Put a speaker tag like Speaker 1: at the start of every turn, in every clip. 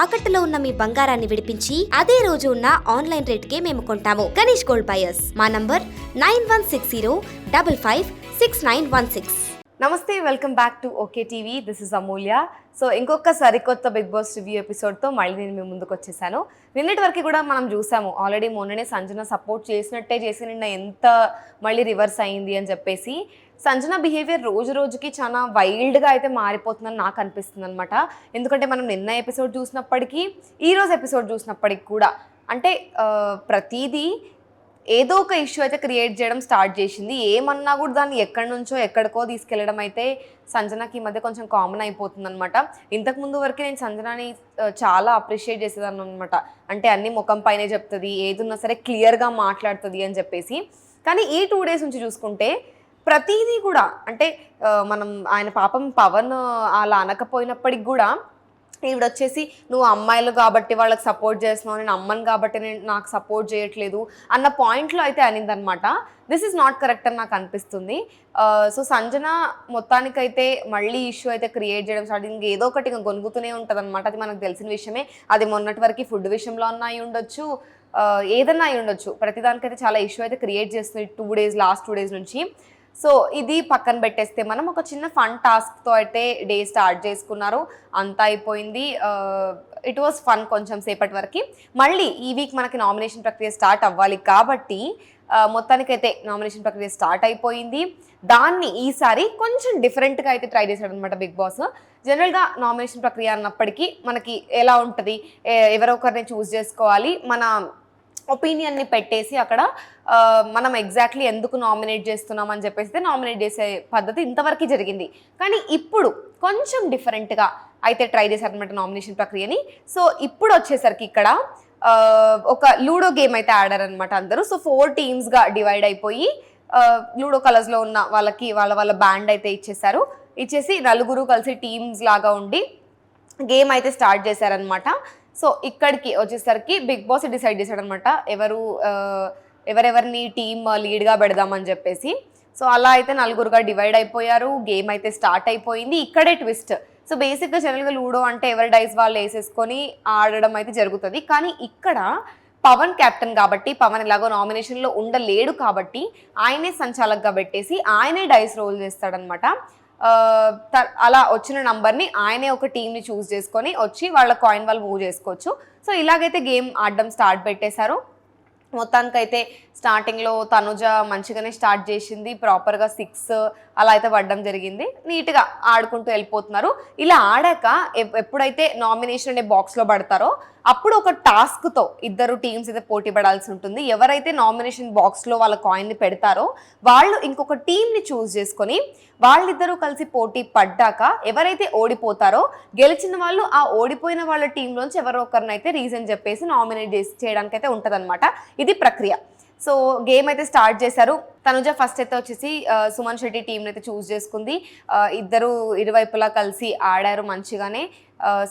Speaker 1: తాకట్టులో ఉన్న మీ బంగారాన్ని విడిపించి అదే రోజు ఉన్న ఆన్లైన్ రేట్కే మేము కొంటాము. Ganesh gold buyers. మా number nine one six zero double five six nine one six.
Speaker 2: నమస్తే welcome back to okay TV. This is Amulya. So ఇంకొక సరికొత్త బిగ్ బాస్ రివ్యూ ఎపిసోడ్తో మళ్ళీ నేను మీ ముందుకు వచ్చేసాను. నిన్నటి వరకు కూడా మనం చూసాము. ఆల్రెడీ మొన్ననే సంజన సపోర్ట్ చేసినట్టే చేసి నిన్న ఎంత మళ్ళీ రివర్స్ అయింది అని చెప్పేసి. సంజన బిహేవియర్ రోజు రోజుకి చాలా వైల్డ్గా అయితే మారిపోతుందని నాకు అనిపిస్తుంది అనమాట ఎందుకంటే మనం నిన్న ఎపిసోడ్ చూసినప్పటికీ ఈ రోజు ఎపిసోడ్ చూసినప్పటికి కూడా అంటే ప్రతిదీ ఏదో ఒక ఇష్యూ అయితే క్రియేట్ చేయడం స్టార్ట్ చేసింది. ఏమన్నా కూడా దాన్ని ఎక్కడి నుంచో ఎక్కడికో తీసుకెళ్ళడం అయితే సంజనాకి ఈ మధ్య కొంచెం కామన్ అయిపోతుంది అనమాట ఇంతకు ముందు వరకు నేను సంజనాని చాలా అప్రిషియేట్ చేసేదాన్ని అనమాట అంటే అన్ని ముఖం పైనే చెప్తుంది ఏదున్నా సరే క్లియర్గా మాట్లాడుతుంది అని చెప్పేసి. కానీ ఈ టూ డేస్ నుంచి చూసుకుంటే ప్రతిదీ కూడా అంటే మనం ఆయన పాపం పవన్ అలా అనకపోయినప్పటికి కూడా ఈవిడ వచ్చేసి నువ్వు అమ్మాయిలు కాబట్టి వాళ్ళకి సపోర్ట్ చేస్తున్నావు నేను అమ్మని కాబట్టి నేను నాకు సపోర్ట్ చేయట్లేదు అన్న పాయింట్లో అయితే అనిందనమాట. దిస్ ఇస్ నాట్ కరెక్ట్ అని నాకు అనిపిస్తుంది. సో సంజన మొత్తానికైతే మళ్ళీ ఇష్యూ అయితే క్రియేట్ చేయడం స్టార్ట్ ఇంక ఏదో ఒకటి ఇంకా గొనుగుతూనే ఉంటుంది అనమాట అది మనకు తెలిసిన విషయమే. అది మొన్నటి వరకు ఫుడ్ విషయంలో అన్న అయి ఉండొచ్చు ఏదన్నా అయి ఉండొచ్చు. ప్రతిదానికైతే చాలా ఇష్యూ అయితే క్రియేట్ చేస్తుంది. Two days last two days నుంచి. సో ఇది పక్కన పెట్టేస్తే మనం ఒక చిన్న ఫన్ టాస్క్తో అయితే డే స్టార్ట్ చేసుకున్నారు. అంతా అయిపోయింది. ఇట్ వాస్ ఫన్ కొంచెం సేపటి వరకు. మళ్ళీ ఈ వీక్ మనకి నామినేషన్ ప్రక్రియ స్టార్ట్ అవ్వాలి కాబట్టి మొత్తానికైతే నామినేషన్ ప్రక్రియ స్టార్ట్ అయిపోయింది. దాన్ని ఈసారి కొంచెం డిఫరెంట్గా అయితే ట్రై చేశాడు అనమాట బిగ్ బాస్. జనరల్గా నామినేషన్ ప్రక్రియ అన్నప్పటికీ మనకి ఎలా ఉంటుంది? ఎవరో ఒకరిని చూస్ చేసుకోవాలి. మన ఒపీనియన్ని పెట్టేసి అక్కడ మనం ఎగ్జాక్ట్లీ ఎందుకు నామినేట్ చేస్తున్నాం అని చెప్పేసి నామినేట్ చేసే పద్ధతి ఇంతవరకు జరిగింది. కానీ ఇప్పుడు కొంచెం డిఫరెంట్గా అయితే ట్రై చేశారనమాట నామినేషన్ ప్రక్రియని. సో ఇప్పుడు వచ్చేసరికి ఇక్కడ ఒక లూడో గేమ్ అయితే ఆడారనమాట అందరూ. సో ఫోర్ టీమ్స్గా డివైడ్ అయిపోయి లూడో కలర్స్లో ఉన్న వాళ్ళకి వాళ్ళ వాళ్ళ బ్యాండ్ అయితే ఇచ్చేసారు ఇచ్చేసి నలుగురు కలిసి టీమ్స్ లాగా ఉండి గేమ్ అయితే స్టార్ట్ చేశారనమాట సో ఇక్కడికి వచ్చేసరికి బిగ్ బాస్ డిసైడ్ చేశాడనమాట. ఎవరు ఎవరెవరిని టీమ్ లీడ్గా పెడదామని చెప్పేసి. సో అలా అయితే నలుగురుగా డివైడ్ అయిపోయారు. గేమ్ అయితే స్టార్ట్ అయిపోయింది. ఇక్కడే ట్విస్ట్. సో బేసిక్గా జనరల్గా లూడో అంటే ఎవరి డైస్ వాళ్ళు వేసేసుకొని ఆడడం అయితే జరుగుతుంది. కానీ ఇక్కడ పవన్ కెప్టెన్ కాబట్టి పవన్ ఎలాగో నామినేషన్లో ఉండలేడు కాబట్టి ఆయనే సంచాలకుగా పెట్టేసి ఆయనే డైస్ రోల్ చేస్తాడనమాట. అలా వచ్చిన నంబర్ని ఆయనే ఒక టీంని చూస్ చేసుకొని వచ్చి వాళ్ళ కాయిన్ వాళ్ళు మూవ్ చేసుకోవచ్చు. సో ఇలాగైతే గేమ్ ఆడడం స్టార్ట్ పెట్టేశారు. మొత్తానికైతే స్టార్టింగ్లో తనుజ మంచిగానే స్టార్ట్ చేసింది. ప్రాపర్గా సిక్స్ అలా అయితే పడడం జరిగింది. నీట్గా ఆడుకుంటూ వెళ్ళిపోతున్నారు. ఇలా ఆడాక ఎప్పుడైతే నామినేషన్ అనే బాక్స్లో పడతారో అప్పుడు ఒక టాస్క్తో ఇద్దరు టీమ్స్ అయితే పోటీ పడాల్సి ఉంటుంది. ఎవరైతే నామినేషన్ బాక్స్లో వాళ్ళ కాయిన్ని పెడతారో వాళ్ళు ఇంకొక టీంని చూస్ చేసుకొని వాళ్ళిద్దరూ కలిసి పోటీ పడ్డాక ఎవరైతే ఓడిపోతారో గెలిచిన వాళ్ళు ఆ ఓడిపోయిన వాళ్ళ టీంలోంచి ఎవరో ఒకరినైతే రీజన్ చెప్పేసి నామినేట్ చేసి చేయడానికి అయితే ఉంటుందన్నమాట. ఇది ప్రక్రియ. సో గేమ్ అయితే స్టార్ట్ చేశారు. తనుజ ఫస్ట్ అయితే వచ్చేసి సుమన్ శెట్టి టీంని అయితే చూస్ చేసుకుంది. ఇద్దరు ఇరువైపులా కలిసి ఆడారు మంచిగానే.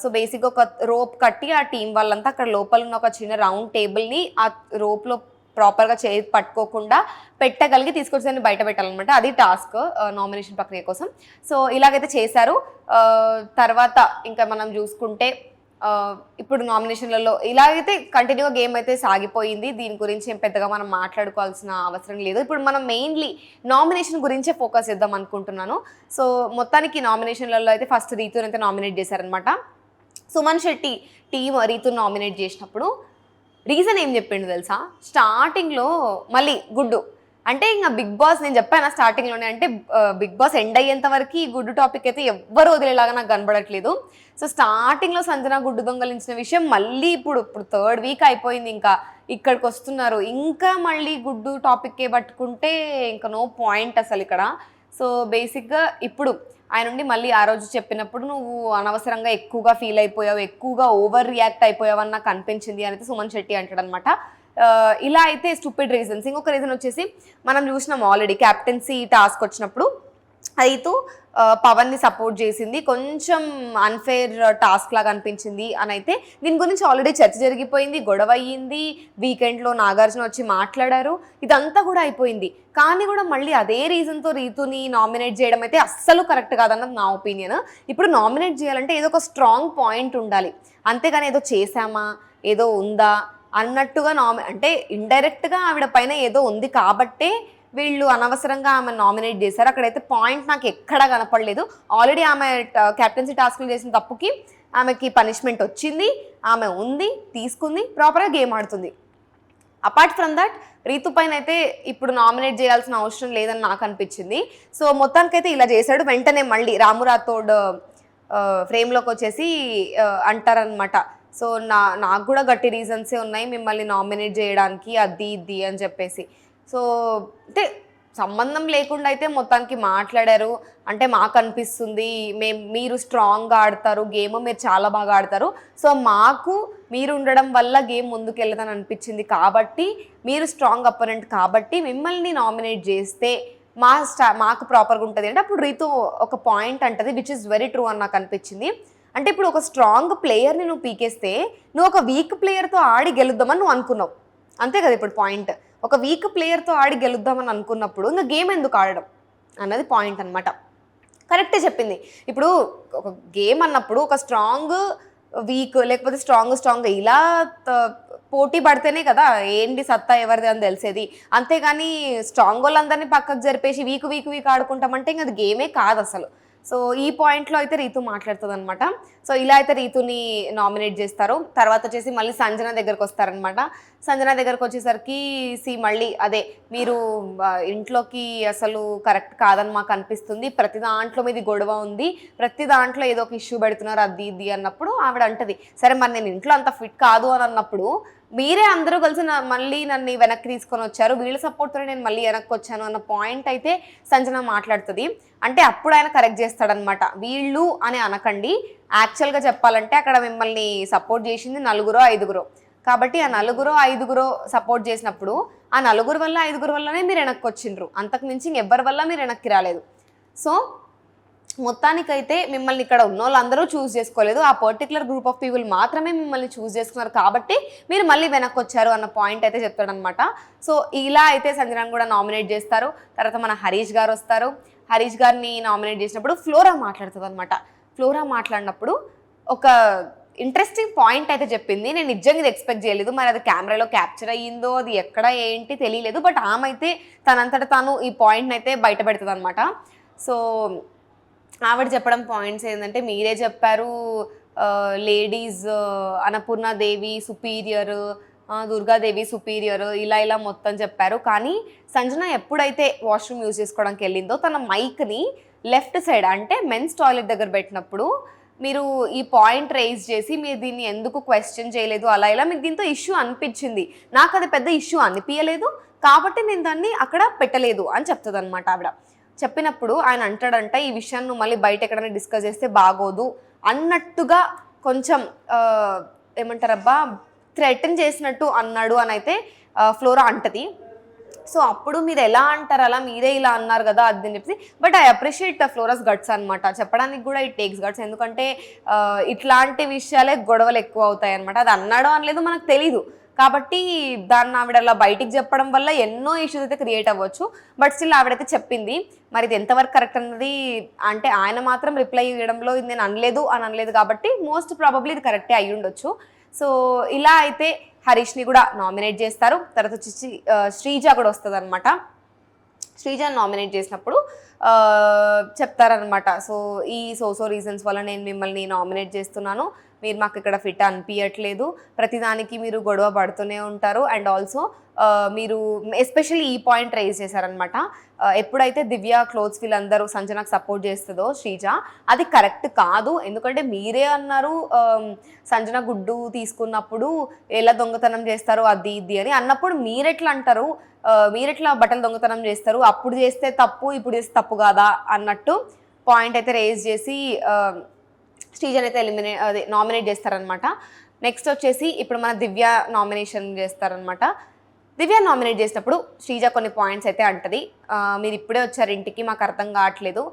Speaker 2: సో బేసిక్గా ఒక రోప్ కట్టి ఆ టీం వాళ్ళంతా అక్కడ లోపల ఉన్న ఒక చిన్న రౌండ్ టేబుల్ని ఆ రోప్లో ప్రాపర్గా చేయి పట్టుకోకుండా పెట్టగలిగి తీసుకొచ్చి బయట పెట్టాలన్నమాట. అది టాస్క్ నామినేషన్ ప్రక్రియ కోసం. సో ఇలాగైతే చేశారు. తర్వాత ఇంకా మనం చూసుకుంటే ఇప్పుడు నామినేషన్లలో ఇలాగైతే కంటిన్యూగా గేమ్ అయితే సాగిపోయింది. దీని గురించి ఏం పెద్దగా మనం మాట్లాడుకోవాల్సిన అవసరం లేదు. ఇప్పుడు మనం మెయిన్లీ నామినేషన్ గురించే ఫోకస్ చేద్దాం అనుకుంటున్నాను. సో మొత్తానికి నామినేషన్లలో అయితే ఫస్ట్ రీతుని అయితే నామినేట్ చేశారనమాట సుమన్ శెట్టి టీం రీతు నామినేట్ చేసినప్పుడు రీజన్ ఏం చెప్పిండు తెలుసా? స్టార్టింగ్లో మళ్ళీ గుడ్డు అంటే ఇంకా బిగ్ బాస్ నేను చెప్పాను స్టార్టింగ్లోనే అంటే బిగ్ బాస్ ఎండ్ అయ్యేంత వరకు ఈ గుడ్డు టాపిక్ అయితే ఎవ్వరు వదిలేలాగా నాకు కనబడట్లేదు. సో స్టార్టింగ్లో సంజన గుడ్డు దొంగలించిన విషయం మళ్ళీ ఇప్పుడు ఇప్పుడు థర్డ్ వీక్ అయిపోయింది ఇంకా ఇక్కడికి వస్తున్నారు. ఇంకా మళ్ళీ గుడ్డు టాపిక్కే పట్టుకుంటే ఇంకా నో పాయింట్ అసలు ఇక్కడ. సో బేసిక్గా ఇప్పుడు ఆయన నుండి మళ్ళీ ఆ రోజు చెప్పినప్పుడు నువ్వు అనవసరంగా ఎక్కువగా ఫీల్ అయిపోయావు ఎక్కువగా ఓవర్ రియాక్ట్ అయిపోయావు అని నాకు అనిపించింది అనేది సుమన్ శెట్టి అంటాడు అనమాట ఇలా అయితే స్టూపిడ్ రీజన్స్ ఇంకొక రీజన్ వచ్చేసి మనం చూసినాం ఆల్రెడీ క్యాప్టెన్సీ టాస్క్ వచ్చినప్పుడు రైతు పవన్ని సపోర్ట్ చేసింది. కొంచెం అన్ఫేర్ టాస్క్ లాగా అనిపించింది అని అయితే దీని గురించి ఆల్రెడీ చర్చ జరిగిపోయింది గొడవ అయ్యింది. వీకెండ్లో నాగార్జున వచ్చి మాట్లాడారు. ఇదంతా కూడా అయిపోయింది. కానీ కూడా మళ్ళీ అదే రీజన్తో రీతుని నామినేట్ చేయడం అయితే అస్సలు కరెక్ట్ కాదన్నది నా ఒపీనియన్ ఇప్పుడు నామినేట్ చేయాలంటే ఏదో ఒక స్ట్రాంగ్ పాయింట్ ఉండాలి. అంతేగాని ఏదో చేశామా? ఏదో ఉందా? అన్నట్టుగా నామి అంటే ఇండైరెక్ట్గా ఆవిడ పైన ఏదో ఉంది కాబట్టే వీళ్ళు అనవసరంగా ఆమె నామినేట్ చేశారు. అక్కడైతే పాయింట్ నాకు ఎక్కడా కనపడలేదు. ఆల్రెడీ ఆమె క్యాప్టెన్సీ టాస్క్లు చేసిన తప్పుకి ఆమెకి పనిష్మెంట్ వచ్చింది. ఆమె ఉంది తీసుకుంది ప్రాపర్గా గేమ్ ఆడుతుంది. అపార్ట్ ఫ్రమ్ దట్ రీతు పైన అయితే ఇప్పుడు నామినేట్ చేయాల్సిన అవసరం లేదని నాకు అనిపించింది. సో మొత్తానికైతే ఇలా చేశాడు. వెంటనే మళ్ళీ రాము రాథోడ్ ఫ్రేమ్లోకి వచ్చేసి అంటారనమాట సో నా నాకు కూడా గట్టి రీజన్సే ఉన్నాయి మిమ్మల్ని నామినేట్ చేయడానికి అది ఇది అని చెప్పేసి. సో అంటే సంబంధం లేకుండా అయితే మొత్తానికి మాట్లాడారు. అంటే మాకు అనిపిస్తుంది మేము మీరు స్ట్రాంగ్గా ఆడతారు గేమ్ మీరు చాలా బాగా ఆడతారు. సో మాకు మీరు ఉండడం వల్ల గేమ్ ముందుకు వెళ్ళదని అనిపించింది. కాబట్టి మీరు స్ట్రాంగ్ అపోనెంట్ కాబట్టి మిమ్మల్ని నామినేట్ చేస్తే మా స్టా మాకు ప్రాపర్గా ఉంటుంది. అంటే అప్పుడు రీతు ఒక పాయింట్ అంటది విచ్ ఇస్ వెరీ ట్రూ అని నాకు అనిపించింది. అంటే ఇప్పుడు ఒక స్ట్రాంగ్ ప్లేయర్ని నువ్వు పీకేస్తే నువ్వు ఒక వీక్ ప్లేయర్తో ఆడి గెలుద్దామని నువ్వు అనుకున్నావు. అంతే కదా ఇప్పుడు పాయింట్ ఒక వీక్ ప్లేయర్తో ఆడి గెలుద్దామని అనుకున్నప్పుడు ఇంకా గేమ్ ఎందుకు ఆడడం అన్నది పాయింట్ అనమాట కరెక్టే చెప్పింది. ఇప్పుడు ఒక గేమ్ అన్నప్పుడు ఒక స్ట్రాంగ్ వీక్ లేకపోతే స్ట్రాంగ్ స్ట్రాంగ్ ఇలా పోటీ పడితేనే కదా ఏంటి సత్తా ఎవరిది అని తెలిసేది. అంతేగాని స్ట్రాంగ్ వాళ్ళందరినీ పక్కకు జరిపేసి వీక్ వీక్ వీక్ ఆడుకుంటామంటే ఇంకా అది గేమే కాదు అసలు. సో ఈ పాయింట్లో అయితే రీతు మాట్లాడుతుంది అనమాట సో ఇలా అయితే రీతుని నామినేట్ చేస్తారు. తర్వాత వచ్చేసి మళ్ళీ సంజన దగ్గరకు వస్తారనమాట సంజన దగ్గరకు వచ్చేసరికి సి మళ్ళీ అదే మీరు ఇంట్లోకి అసలు కరెక్ట్ కాదని మాకు అనిపిస్తుంది. ప్రతి దాంట్లో మీది గొడవ ఉంది. ప్రతి దాంట్లో ఏదో ఒక ఇష్యూ పెడుతున్నారు అది ఇది అన్నప్పుడు ఆవిడ అంటది సరే మరి నేను ఇంట్లో అంత ఫిట్ కాదు అని అన్నప్పుడు మీరే అందరూ కలిసి మళ్ళీ నన్ను వెనక్కి తీసుకొని వచ్చారు. వీళ్ళ సపోర్ట్తో నేను మళ్ళీ వెనక్కి వచ్చాను అన్న పాయింట్ అయితే సంజన మాట్లాడుతుంది. అంటే అప్పుడు ఆయన కరెక్ట్ చేస్తాడనమాట వీళ్ళు అని అనకండి. యాక్చువల్గా చెప్పాలంటే అక్కడ మిమ్మల్ని సపోర్ట్ చేసింది నలుగురో ఐదుగురో. కాబట్టి ఆ నలుగురో ఐదుగురో సపోర్ట్ చేసినప్పుడు ఆ నలుగురు వల్ల ఐదుగురు వల్లనే మీరు వెనక్కి వచ్చిండ్రు. అంతకు మించి ఇంకెవ్వరి వల్ల మీరు వెనక్కి రాలేదు. సో మొత్తానికైతే మిమ్మల్ని ఇక్కడ ఉన్న వాళ్ళందరూ చూస్ చేసుకోలేదు. ఆ పర్టికులర్ గ్రూప్ ఆఫ్ పీపుల్ మాత్రమే మిమ్మల్ని చూస్ చేసుకున్నారు కాబట్టి మీరు మళ్ళీ వెనక్కి వచ్చారు అన్న పాయింట్ అయితే చెప్తాడనమాట సో ఇలా అయితే సంజనాన్ని కూడా నామినేట్ చేస్తారు. తర్వాత మన హరీష్ గారు వస్తారు. హరీష్ గారిని నామినేట్ చేసినప్పుడు ఫ్లోరా మాట్లాడుతుంది అనమాట ఫ్లోరా మాట్లాడినప్పుడు ఒక ఇంట్రెస్టింగ్ పాయింట్ అయితే చెప్పింది. నేను నిజంగా ఇది ఎక్స్పెక్ట్ చేయలేదు. మరి అది కెమెరాలో క్యాప్చర్ అయ్యిందో అది ఎక్కడ ఏంటి తెలియలేదు. బట్ ఆమె అయితే తనంతట తాను ఈ పాయింట్ని అయితే బయట పెడుతుంది అనమాట సో ఆవిడ చెప్పడం పాయింట్స్ ఏంటంటే మీరే చెప్పారు ladies Annapurnadevi superior Durgadevi superior ఇలా ఇలా మొత్తం చెప్పారు. కానీ సంజన ఎప్పుడైతే వాష్రూమ్ యూజ్ చేసుకోవడానికి వెళ్ళిందో తన మైక్ని లెఫ్ట్ సైడ్ అంటే మెన్స్ టాయిలెట్ దగ్గర పెట్టినప్పుడు మీరు ఈ పాయింట్ రేజ్ చేసి మీరు దీన్ని ఎందుకు క్వశ్చన్ చేయలేదు అలా ఇలా మీకు దీంతో ఇష్యూ అనిపించింది. నాకు అది పెద్ద ఇష్యూ అనిపించలేదు కాబట్టి నేను దాన్ని అక్కడ పెట్టలేదు అని చెప్తుంది అనమాట ఆవిడ. చెప్పినప్పుడు ఆయన అంటాడంట ఈ విషయాన్ని మళ్ళీ బయట ఎక్కడైనా డిస్కస్ చేస్తే బాగోదు అన్నట్టుగా కొంచెం ఏమంటారబ్బా థ్రెటన్ చేసినట్టు అన్నాడు అని అయితే ఫ్లోరా అంటది. సో అప్పుడు మీరు ఎలా అంటారు అలా మీరే ఇలా అన్నారు కదా అది అని చెప్పి but I appreciate Flora's guts అనమాట చెప్పడానికి కూడా ఇట్ టేక్స్ గట్స్ ఎందుకంటే ఇట్లాంటి విషయాలే గొడవలు ఎక్కువ అవుతాయి అనమాట అది అన్నాడో అనలేదు మనకు తెలీదు. కాబట్టి దాన్ని ఆవిడ అలా బయటికి చెప్పడం వల్ల ఎన్నో ఇష్యూస్ అయితే క్రియేట్ అవ్వచ్చు. బట్ స్టిల్ ఆవిడైతే చెప్పింది మరి ఇది ఎంతవరకు కరెక్ట్ అన్నది? అంటే ఆయన మాత్రం రిప్లై ఇవ్వడంలో ఇది నేను అనలేదు అని అనలేదు కాబట్టి మోస్ట్ ప్రాబబ్లీ ఇది కరెక్టే అయి ఉండొచ్చు. సో ఇలా అయితే హరీష్ని కూడా నామినేట్ చేస్తారు. తర్వాత వచ్చి శ్రీజ కూడా వస్తుంది అనమాట శ్రీజాని నామినేట్ చేసినప్పుడు చెప్తారనమాట సో ఈ సోసో రీజన్స్ వల్ల నేను మిమ్మల్ని నామినేట్ చేస్తున్నాను. మీరు మాకు ఇక్కడ ఫిట్ అనిపించట్లేదు ప్రతిదానికి మీరు గొడవ పడుతూనే ఉంటారు. అండ్ ఆల్సో మీరు ఎస్పెషల్లీ ఈ పాయింట్ రైజ్ చేశారనమాట ఎప్పుడైతే దివ్య క్లోత్స్ వీళ్ళందరూ సంజనకు సపోర్ట్ చేస్తుందో శ్రీజ అది కరెక్ట్ కాదు. ఎందుకంటే మీరే అన్నారు సంజన గుడ్డు తీసుకున్నప్పుడు ఎలా దొంగతనం చేస్తారు అది ఇది అని. అన్నప్పుడు మీరెట్లా అంటారు? మీరెట్లా బట్టలు దొంగతనం చేస్తారు? అప్పుడు చేస్తే తప్పు ఇప్పుడు చేస్తే తప్పు కాదా? అన్నట్టు పాయింట్ అయితే రేజ్ చేసి శ్రీజన్ అయితే ఎలిమినేట్ అదే నామినేట్ చేస్తారనమాట నెక్స్ట్ వచ్చేసి ఇప్పుడు మన దివ్య నామినేషన్ చేస్తారనమాట దివ్య నామినేట్ చేసినప్పుడు శ్రీజ కొన్ని పాయింట్స్ అయితే అంటది. మీరు ఇప్పుడే వచ్చారు ఇంటికి మాకు అర్థం కావట్లేదు.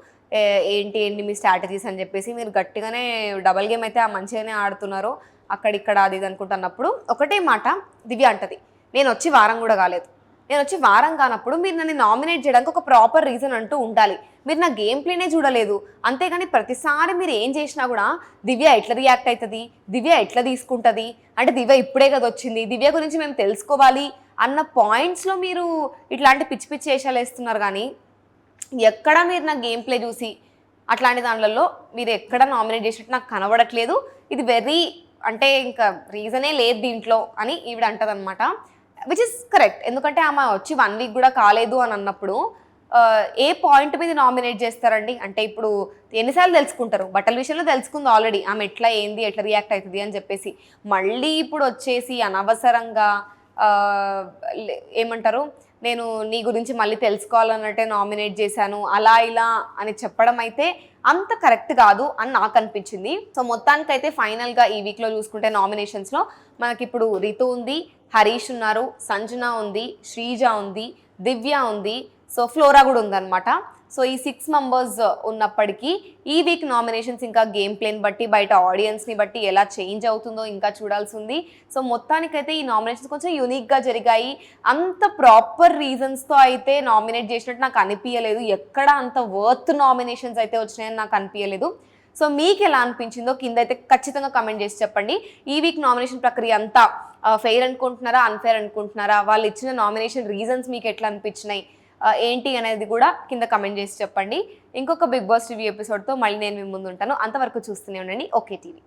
Speaker 2: ఏంటి ఏంటి మీ స్ట్రాటజీస్ అని చెప్పేసి మీరు గట్టిగానే డబల్ గేమ్ అయితే మంచిగానే ఆడుతున్నారు. అక్కడిక్కడ అది ఇది అనుకుంటున్నప్పుడు ఒకటే మాట దివ్య అంటది. నేను వచ్చి వారం కూడా కాలేదు. నేను వచ్చి వారం కానప్పుడు మీరు నన్ను నామినేట్ చేయడానికి ఒక ప్రాపర్ రీజన్ అంటూ ఉండాలి. మీరు నా గేమ్ ప్లేనే చూడలేదు. అంతేగాని ప్రతిసారి మీరు ఏం చేసినా కూడా దివ్య ఎట్లా రియాక్ట్ అవుతుంది దివ్య ఎట్లా తీసుకుంటుంది? అంటే దివ్య ఇప్పుడే కదా వచ్చింది. దివ్య గురించి మేము తెలుసుకోవాలి అన్న పాయింట్స్లో మీరు ఇట్లాంటి పిచ్చి పిచ్చి వేషాలు వేస్తున్నారు కానీ ఎక్కడ మీరు నా గేమ్ ప్లే చూసి అట్లాంటి దాంట్లో మీరు ఎక్కడ నామినేట్ చేసినట్టు నాకు కనబడట్లేదు. ఇది వెరీ అంటే ఇంకా రీజనే లేదు దీంట్లో అని ఈవిడ అంటదనమాట విచ్ ఇస్ కరెక్ట్ ఎందుకంటే ఆమె వచ్చి వన్ వీక్ కూడా కాలేదు అని అన్నప్పుడు ఏ పాయింట్ మీద నామినేట్ చేస్తారండి? అంటే ఇప్పుడు ఎన్నిసార్లు తెలుసుకుంటారు? బట్టల విషయంలో తెలుసుకుంది ఆల్రెడీ ఆమె ఎట్లా ఏంది ఎట్లా రియాక్ట్ అవుతుంది అని చెప్పేసి. మళ్ళీ ఇప్పుడు వచ్చేసి అనవసరంగా లే- ఏమంటారు? నేను నీ గురించి మళ్ళీ తెలుసుకోవాలన్నట్టే నామినేట్ చేశాను అలా ఇలా అని చెప్పడం అయితే అంత కరెక్ట్ కాదు అని నాకు అనిపించింది. సో మొత్తానికైతే ఫైనల్గా ఈ వీక్లో చూసుకుంటే నామినేషన్స్లో మనకి ఇప్పుడు రితు ఉంది హరీష్ ఉన్నారు సంజన ఉంది శ్రీజ ఉంది దివ్య ఉంది. సో ఫ్లోరా కూడా ఉందన్నమాట. సో ఈ సిక్స్ మెంబర్స్ ఉన్నప్పటికీ ఈ వీక్ నామినేషన్స్ ఇంకా గేమ్ ప్లేని బట్టి బయట ఆడియన్స్ని బట్టి ఎలా చేంజ్ అవుతుందో ఇంకా చూడాల్సి ఉంది. సో మొత్తానికైతే ఈ నామినేషన్స్ కొంచెం యూనిక్గా జరిగాయి. అంత ప్రాపర్ రీజన్స్తో అయితే నామినేట్ చేసినట్టు నాకు అనిపించలేదు ఎక్కడ అంత వర్త్ నామినేషన్స్ అయితే వచ్చినాయని నాకు అనిపించలేదు సో మీకు ఎలా అనిపించిందో కింద అయితే ఖచ్చితంగా కమెంట్ చేసి చెప్పండి. ఈ వీక్ నామినేషన్ ప్రక్రియ అంతా ఫెయిర్ అనుకుంటున్నారా అన్ఫెయిర్ అనుకుంటున్నారా? వాళ్ళు ఇచ్చిన నామినేషన్ రీజన్స్ మీకు ఎట్లా అనిపించినాయి? ఏంటి అనేది కూడా కింద కమెంట్ చేసి చెప్పండి. ఇంకొక బిగ్ బాస్ రివ్యూ ఎపిసోడ్తో మళ్ళీ నేను మీ ముందు ఉంటాను. అంతవరకు చూస్తూనే ఉండండి. Okay TV.